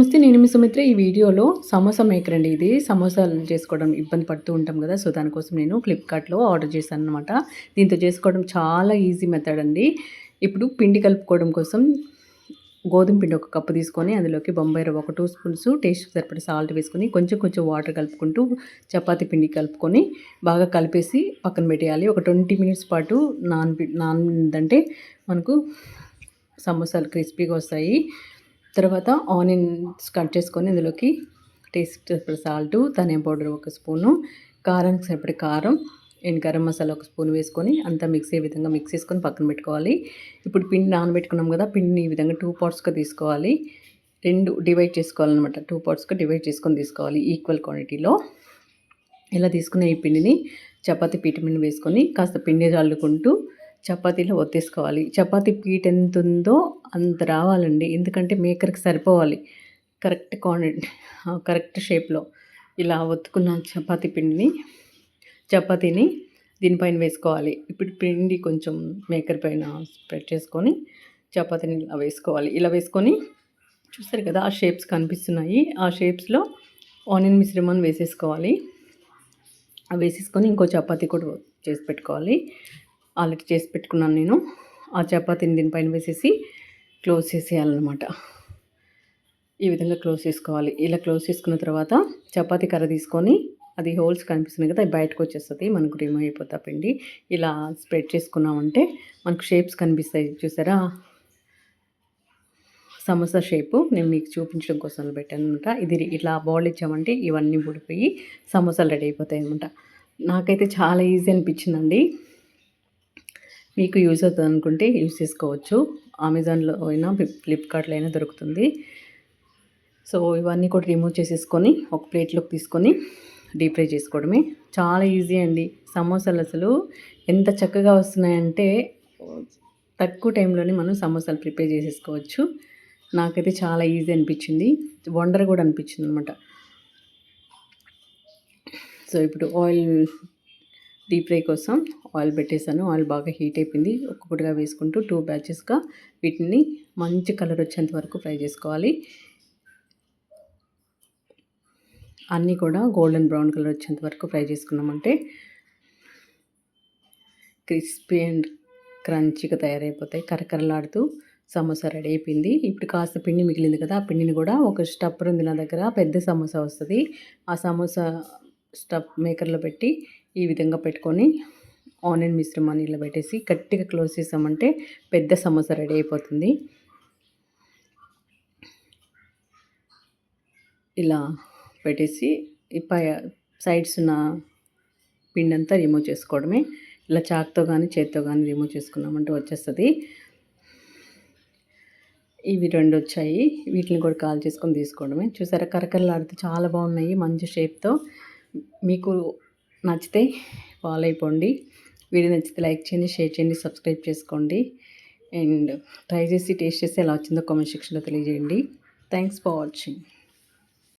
నమస్తే నేను మీ సుమిత్ర. ఈ వీడియోలో సమోసా మేకర్ అండి ఇది. సమోసాలు చేసుకోవడం ఇబ్బంది పడుతూ ఉంటాం కదా సో దానికోసం నేను ఫ్లిప్కార్ట్లో ఆర్డర్ చేశాను అనమాట దీంతో చేసుకోవడం చాలా ఈజీ మెథడ్ అండి. ఇప్పుడు పిండి కలుపుకోవడం కోసం గోధుమ పిండి ఒక కప్పు తీసుకొని అందులోకి బొంబాయి రవ్వ ఒక టూ స్పూన్స్ టేస్ట్ సరిపడే సాల్ట్ వేసుకొని కొంచెం కొంచెం వాటర్ కలుపుకుంటూ చపాతీ పిండి కలుపుకొని బాగా కలిపేసి పక్కన పెట్టేయాలి. ఒక ట్వంటీ మినిట్స్ పాటు నాన్ నాన్ అంటే మనకు సమోసాలు క్రిస్పీగా వస్తాయి. తర్వాత ఆనియన్స్ కట్ చేసుకొని ఇందులోకి టేస్ట్ సాల్ట్ ధనియా పౌడర్ ఒక స్పూను కారానికి సరిపడే కారం అండ్ గరం మసాలా ఒక స్పూన్ వేసుకొని అంతా మిక్స్ అయ్యే విధంగా మిక్స్ చేసుకొని పక్కన పెట్టుకోవాలి. ఇప్పుడు పిండి నానబెట్టుకున్నాం కదా పిండిని ఈ విధంగా టూ పార్ట్స్గా తీసుకోవాలి. రెండు డివైడ్ చేసుకోవాలన్నమాట. టూ పార్ట్స్గా డివైడ్ చేసుకొని తీసుకోవాలి ఈక్వల్ క్వాంటిటీలో ఇలా తీసుకున్న ఈ పిండిని చపాతీ పీట మీద వేసుకొని కాస్త పిండి చల్లుకుంటూ చపాతీలో ఒత్తేసుకోవాలి. చపాతీ పీట్ ఎంత ఉందో అంత రావాలండి. ఎందుకంటే మేకర్కి సరిపోవాలి. కరెక్ట్ క్వాంటిటీ కరెక్ట్ షేప్లో. ఇలా ఒత్తుకున్న చపాతీ పిండిని చపాతీని దీనిపైన వేసుకోవాలి. ఇప్పుడు పిండి కొంచెం మేకర్ పైన స్ప్రెడ్ చేసుకొని చపాతీని ఇలా వేసుకోవాలి. ఇలా వేసుకొని చూస్తారు కదా ఆ షేప్స్ కనిపిస్తున్నాయి. ఆ షేప్స్లో ఆనియన్ మిశ్రమాన్ని వేసేసుకోవాలి. అవి వేసేసుకొని ఇంకో చపాతీ కూడా చేసి పెట్టుకోవాలి. ఆల్రెడీ చేసి పెట్టుకున్నాను నేను. ఆ చపాతీని దీనిపైన వేసేసి క్లోజ్ చేసేయాలన్నమాట. ఈ విధంగా క్లోజ్ చేసుకోవాలి. ఇలా క్లోజ్ చేసుకున్న తర్వాత చపాతీ కర్ర తీసుకొని అది హోల్స్ కనిపిస్తున్నాయి కదా అది బయటకు వచ్చేస్తుంది. మనకు రిమూవ్ అయిపోతా పిండి. ఇలా స్ప్రెడ్ చేసుకున్నామంటే మనకు షేప్స్ కనిపిస్తాయి చూసారా? సమోసా షేపు. నేను మీకు చూపించడం కోసం పెట్టాను అనమాట ఇది ఇట్లా బాల్ ఇచ్చామంటే ఇవన్నీ ఊడిపోయి సమోసాలు రెడీ అయిపోతాయి అనమాట నాకైతే చాలా ఈజీ అనిపించిందండి. మీకు యూజ్ అవుతుంది అనుకుంటే యూజ్ చేసుకోవచ్చు. అమెజాన్లో అయినా ఫ్లిప్కార్ట్లో అయినా దొరుకుతుంది. సో ఇవన్నీ కూడా రిమూవ్ చేసేసుకొని ఒక ప్లేట్లోకి తీసుకొని డీప్ ఫ్రై చేసుకోవడమే. చాలా ఈజీ అండి. సమోసాలు అసలు ఎంత చక్కగా వస్తున్నాయంటే తక్కువ టైంలోనే మనం సమోసాలు ప్రిపేర్ చేసేసుకోవచ్చు. నాకైతే చాలా ఈజీ అనిపించింది. వండర్ కూడా అనిపించింది అనమాట సో ఇప్పుడు ఆయిల్ డీప్ ఫ్రై కోసం ఆయిల్ పెట్టేశాను. ఆయిల్ బాగా హీట్ అయిపోయింది. ఒక్కొక్కటిగా వేసుకుంటూ టూ బ్యాచెస్గా వీటిని మంచి కలర్ వచ్చేంత వరకు ఫ్రై చేసుకోవాలి. అన్నీ కూడా గోల్డెన్ బ్రౌన్ కలర్ వచ్చేంత వరకు ఫ్రై చేసుకున్నామంటే క్రిస్పీ అండ్ క్రంచీగా తయారైపోతాయి. కరకరలాడుతూ సమోసా రెడీ అయిపోయింది. ఇప్పుడు కాస్త పిండి మిగిలింది కదా ఆ పిండిని కూడా ఒక స్టప్పర్ ఉంది నా దగ్గర పెద్ద సమోసా వస్తుంది. ఆ సమోసా స్టప్ మేకర్లో పెట్టి ఈ విధంగా పెట్టుకొని ఆనియన్ మిశ్రమాన్ని ఇలా పెట్టేసి గట్టిగా క్లోజ్ చేసామంటే పెద్ద సమోసా రెడీ అయిపోతుంది. ఇలా పెట్టేసి పై సైడ్స్ ఉన్న పిండి అంతా రిమూవ్ చేసుకోవడమే. ఇలా చాక్తో కానీ చేత్తో కానీ రిమూవ్ చేసుకున్నామంటే వచ్చేస్తుంది. ఇవి రెండు వచ్చాయి. వీటిని కూడా కాల్ చేసుకొని తీసుకోవడమే. చూసారా? కరకరలాడితే చాలా బాగున్నాయి. మంచి షేప్తో మీకు నచ్చితే ఫాలో అయిపోండి. వీడియో నచ్చితే లైక్ చేయండి షేర్ చేయండి సబ్స్క్రైబ్ చేసుకోండి. అండ్ ట్రై చేసి టేస్ట్ చేసి ఎలా వచ్చిందో కామెంట్ సెక్షన్లో తెలియజేయండి. Thanks for watching